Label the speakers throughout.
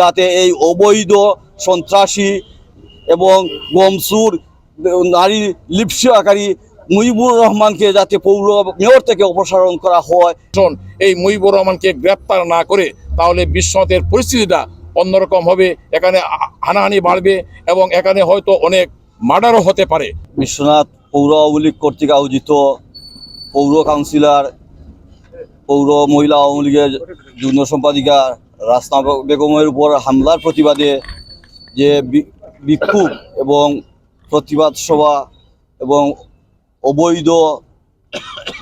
Speaker 1: যাতে এই অবৈধ সন্ত্রাসী এবং গমসুর নারী লিপসাকারী মুজিবুর রহমানকে যাতে পৌর মেয়র থেকে অপসারণ করা হয়।
Speaker 2: এই মুজিবুর রহমানকে গ্রেপ্তার না করে তাহলে বিশ্বনাথের পরিস্থিতিটা অন্যরকম হবে এখানে হানাহানি বাড়বে এবং এখানে হয়তো অনেক মার্ডারও হতে পারে।
Speaker 1: বিশ্বনাথ পৌর আওয়ামী লীগ কর্তৃক আয়োজিত পৌর কাউন্সিলর পৌর মহিলা আওয়ামী লীগের যুগ্ম সম্পাদিকা রাসনা বেগমের উপর হামলার প্রতিবাদে যে বিক্ষোভ এবং প্রতিবাদ সভা এবং অবৈধ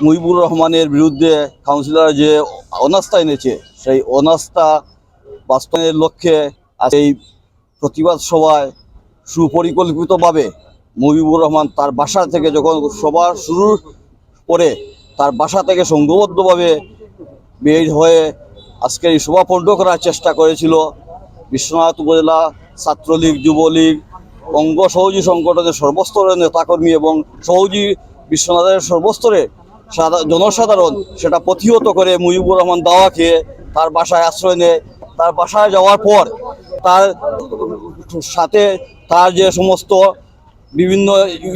Speaker 1: মুহিবুর রহমানের বিরুদ্ধে কাউন্সিলর যে অনাস্থা এনেছে, সেই অনাস্থা বাস্তবায়নের লক্ষ্যে আজ এই প্রতিবাদ সভায় সুপরিকল্পিতভাবে মুজিবুর রহমান তার বাসা থেকে যখন সভা শুরু করে তার বাসা থেকে সংঘবদ্ধভাবে বের হয়ে আজকের এই সভা পণ্ড করার চেষ্টা করেছিল। বিশ্বনাথ উপজেলা ছাত্রলীগ, যুবলীগ, অঙ্গ সহযোগী সংগঠনের সর্বস্তরের নেতাকর্মী এবং সহযোগী বিশ্বনাথের সর্বস্তরে জনসাধারণ সেটা প্রতিহত করে মুজিবুর রহমান দাওয়া খেয়ে তার বাসায় আশ্রয় নেয়। তার বাসায় যাওয়ার পর তার সাথে তার যে সমস্ত বিভিন্ন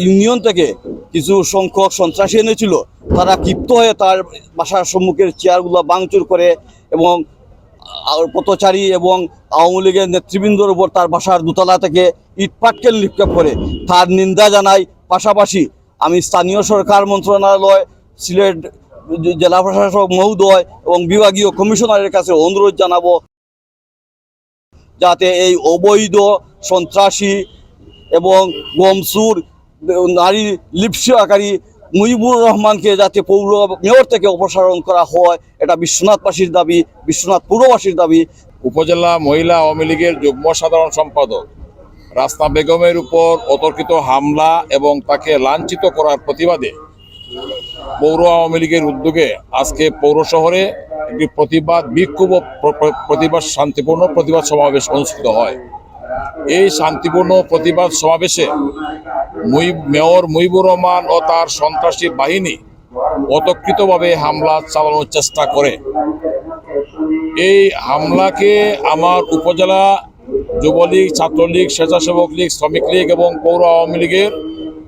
Speaker 1: ইউনিয়ন থেকে কিছু সংখ্যক সন্ত্রাসী এনেছিল। তারা ক্ষিপ্ত হয়ে তার বাসার সম্মুখের চেয়ারগুলো ভাঙচুর করে এবং পথচারী এবং আওয়ামী লীগের নেতৃবৃন্দর উপর তার বাসার দোতলা থেকে ইটপাটকেল নিক্ষেপ করে। তার নিন্দা জানাই। পাশাপাশি আমি স্থানীয় সরকার মন্ত্রণালয়, সিলেট জেলা প্রশাসক মহোদয় এবং বিভাগীয় কমিশনারের কাছে অনুরোধ জানাব যাতে এই অবৈধ সন্ত্রাসী এবং গমসুর নারী লিপসাকারী মুজিবুর রহমানকে যাতে পৌর মেয়র থেকে অপসারণ করা হয়, এটা বিশ্বনাথবাসীর দাবি, বিশ্বনাথ পৌরবাসীর দাবি।
Speaker 2: উপজেলা মহিলা আওয়ামী লীগের যুগ্ম সাধারণ সম্পাদক রাস্তা বেগমের উপর অতর্কিত হামলা এবং তাকে লাঞ্ছিত করার প্রতিবাদে পৌর আওয়ামী লীগের উদ্যোগে আজকে পৌর শহরে একটি প্রতিবাদ বিক্ষোভ প্রতিবাদ শান্তিপূর্ণ প্রতিবাদ সমাবেশ অনুষ্ঠিত হয়। এই শান্তিপূর্ণ প্রতিবাদ সমাবেশে মেয়র মুইবুর রহমান ও তার সন্ত্রাসী বাহিনী অতর্কিতভাবে হামলা চালানোর চেষ্টা করে। এই হামলাকে আমার উপজেলা যুবলীগ, ছাত্রলীগ, স্বেচ্ছাসেবক লীগ, শ্রমিক লীগ এবং পৌর আওয়ামী লীগের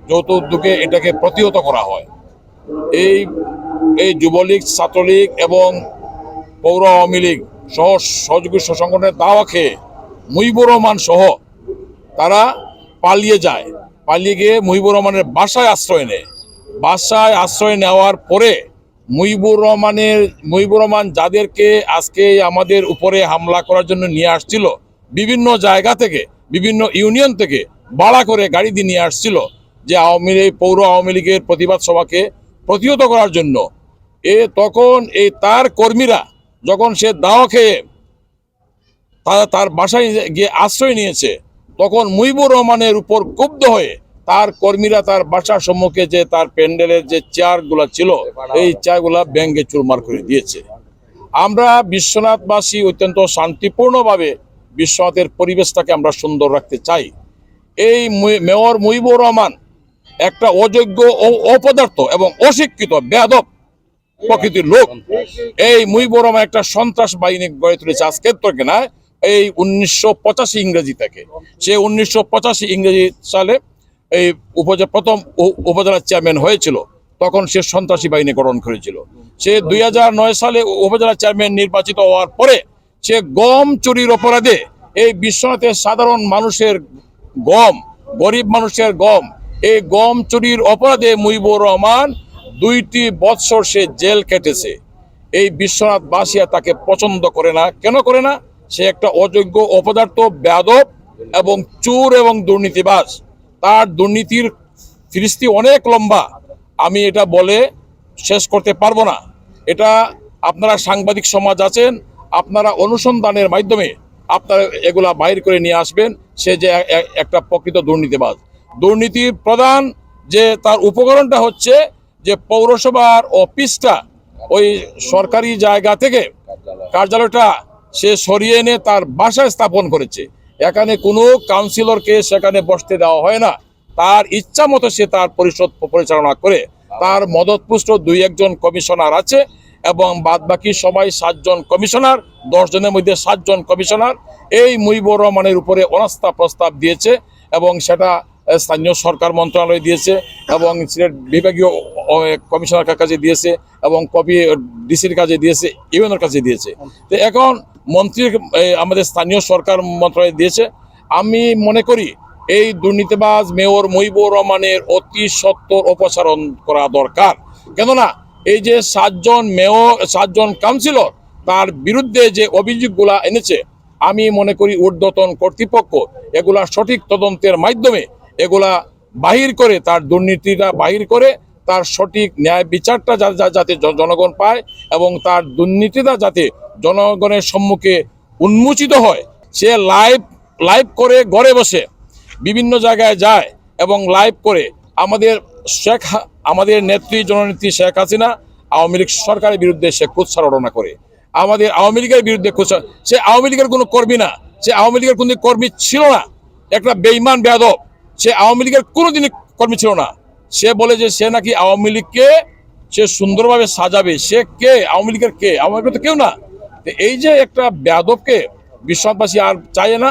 Speaker 2: যৌথ উদ্যোগে এটাকে প্রতিহত করা হয়। এই এই যুবলীগ, ছাত্রলীগ এবং পৌর আওয়ামী লীগ সহ সহযোগী সংগঠনের দাওয়া খেয়ে মুইবুর রহমান সহ তারা পালিয়ে যায়। পালিয়ে গিয়ে মুহিবুর রহমানের বাসায় আশ্রয় নেয়। বাসায় আশ্রয় নেওয়ার পরে মুহিবুর রহমানের, মুহিবুর রহমান যাদেরকে আজকে আমাদের উপরে হামলা করার জন্য নিয়ে আসছিল, বিভিন্ন জায়গা থেকে, বিভিন্ন ইউনিয়ন থেকে ভাড়া করে গাড়ি দিয়ে নিয়ে আসছিল যে আওয়ামী লীগ, পৌর আওয়ামী লীগের প্রতিবাদ সভাকে প্রতিহত করার জন্য। এ তখন এই তার কর্মীরা যখন সে দাওয়া খেয়ে তারা তার বাসায় গিয়ে আশ্রয় নিয়েছে, তখন মুইবুর রহমানের উপর ক্ষুব্ধ হয়ে তার কর্মীরা তার বাসার সম্মুখে যে তার প্যান্ডেলের যে চেয়ারগুলা ছিল, এই চেয়ারগুলা ব্যাঙ্গে চুরমার করে দিয়েছে। আমরা বিশ্বনাথবাসী অত্যন্ত শান্তিপূর্ণভাবে বিশ্বনাথের পরিবেশটাকে আমরা সুন্দর রাখতে চাই। এই মেয়র মুইবুর রহমান একটা অযোগ্য ও অপদার্থ এবং অশিক্ষিত, বেয়াদব প্রকৃতির লোক। এই মুইবুর রহমান একটা সন্ত্রাস বাহিনী গড়ে তুলেছে আজকের তো না এই উনিশশো পঁচাশি ইংরেজি থেকে। সে উনিশশো পঁচাশি ইংরেজি সালে এই উপজেলা প্রথম উপজেলার চেয়ারম্যান হয়েছিল। তখন সে সন্ত্রাসী বাহিনী গঠন করেছিল। সে দুই সালে উপজেলা চেয়ারম্যান নির্বাচিত হওয়ার পরে সে গম চুরির অপরাধে এই বিশ্বনাথের সাধারণ মানুষের গম, গরিব মানুষের গম, এই গম চুরির অপরাধে মুইবুর রহমান দুইটি বৎসর সে জেল কেটেছে এই বিশ্বনাথ বাসিয়া তাকে পছন্দ করে না। কেন করে না? সে একটা অযোগ্য অপদার্থ, বেয়াদব এবং চোর এবং দুর্নীতিবাজ। তার দুর্নীতির ফিরিস্তি অনেক লম্বা। আমি এটা বলে শেষ করতে পারব না। এটা আপনারা সাংবাদিক সমাজ আছেন, আপনারা অনুসন্ধানের মাধ্যমে আপনারা এগুলা বাইর করে নিয়ে আসবেন, সে যে একটা প্রকৃত দুর্নীতিবাজ। দুর্নীতির প্রধান যে তার উপকরণটা হচ্ছে যে পৌরসভার অফিসটা ওই সরকারি জায়গা থেকে কার্যালয়টা সে সরিয়ে এনে তার বাসায় স্থাপন করেছে। এখানে কোনো কাউন্সিলরকে সেখানে বসতে দেওয়া হয় না। তার ইচ্ছা মতো সে তার পরিষদ পরিচালনা করে। তার মদতপুষ্ট দুই একজন কমিশনার আছে এবং বাদবাকি সবাই সাতজন কমিশনার দশ জনের মধ্যে সাতজন কমিশনার। এই মুইবুর রহমানের উপরে অনাস্থা প্রস্তাব দিয়েছে এবং সেটা স্থানীয় সরকার মন্ত্রণালয় দিয়েছে এবং সিলেট বিভাগীয় কমিশনার কাছে দিয়েছে এবং কপি ডিসির কাছে দিয়েছে ইউএনের কাছে দিয়েছে। তো এখন মন্ত্রী আমাদের স্থানীয় সরকার মন্ত্রণালয় দিয়েছে। আমি মনে করি এই দুর্নীতিবাজ মেয়র মহিবুর রহমানের অতি সত্তর অপসারণ করা দরকার। কেননা এই যে সাতজন মেয়র, সাতজন কাউন্সিলর তার বিরুদ্ধে যে অভিযোগগুলা এনেছে, আমি মনে করি ঊর্ধ্বতন কর্তৃপক্ষ এগুলা সঠিক তদন্তের মাধ্যমে এগুলা বাহির করে, তার দুর্নীতিটা বাহির করে, তার সঠিক ন্যায় বিচারটা যাতে জনগণ পায় এবং তার দুর্নীতিটা যাতে জনগণের সম্মুখে উন্মোচিত হয়। সে লাইভ লাইভ করে ঘরে বসে, বিভিন্ন জায়গায় যায় এবং লাইভ করে আমাদের শেখ আমাদের নেত্রী, জননেত্রী শেখ হাসিনা, আওয়ামী লীগ সরকারের বিরুদ্ধে সে কুৎসারণা করে। আমাদের আওয়ামী লীগের বিরুদ্ধে কুৎসা, সে আওয়ামী লীগের কোনো কর্মী না, সে আওয়ামী লীগের কোনো কর্মী ছিল না। একটা বেইমান বেয়াদব সে আওয়ামী লীগের কোনোদিনই কর্মী ছিল না। সে বলে যে সে নাকি আওয়ামী লীগকে সে সুন্দরভাবে সাজাবে। সে কে? আওয়ামী লীগের কে? আওয়ামী লীগের তো কেউ না। এই যে একটা বেয়াদবকে বিশ্বনাথবাসী আর চায় না,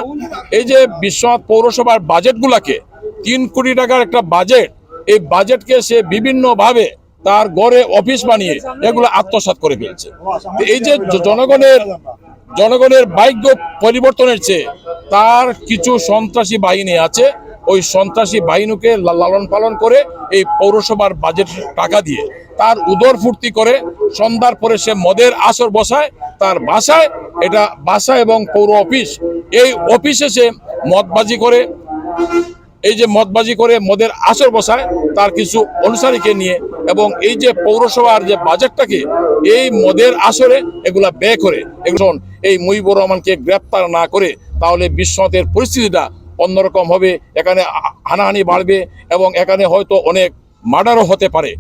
Speaker 2: এই যে বিশ্বনাথ পৌরসভার বাজেটগুলাকে, তিন কোটি টাকার একটা বাজেট, এই বাজেটকে সে বিভিন্নভাবে তার গড়ে অফিস বানিয়ে এগুলো আত্মসাৎ করে ফেলছে। এই যে জনগণের জনগণের ভাগ্য পরিবর্তনের চেয়ে তার কিছু সন্ত্রাসী বাহিনী আছে ওই সন্ত্রাসী বাহিনীকে লালন পালন করে এই পৌরসভার বাজেট টাকা দিয়ে তার উদর ফুর্তি করে সন্ধ্যার পরে সে মদের আসর বসায়, তার বাসায়, এটা বাসা এবং পৌর অফিস। এই অফিসে সে মদবাজি করে, এই যে মদবাজি করে মদের আসর বসায়, তার কিছু অনুসারীকে নিয়ে এবং এই যে পৌরসভার যে বাজেটটাকে, এই মদের আসরে এগুলা ব্যয় করে। এই মুইবুর রহমানকে গ্রেপ্তার না করে তাহলে বিশ্বনাথের পরিস্থিতিটা অন্যরকম হবে এখানে হানাহানি বাড়বে এবং এখানে হয়তো অনেক মার্ডারও হতে পারে।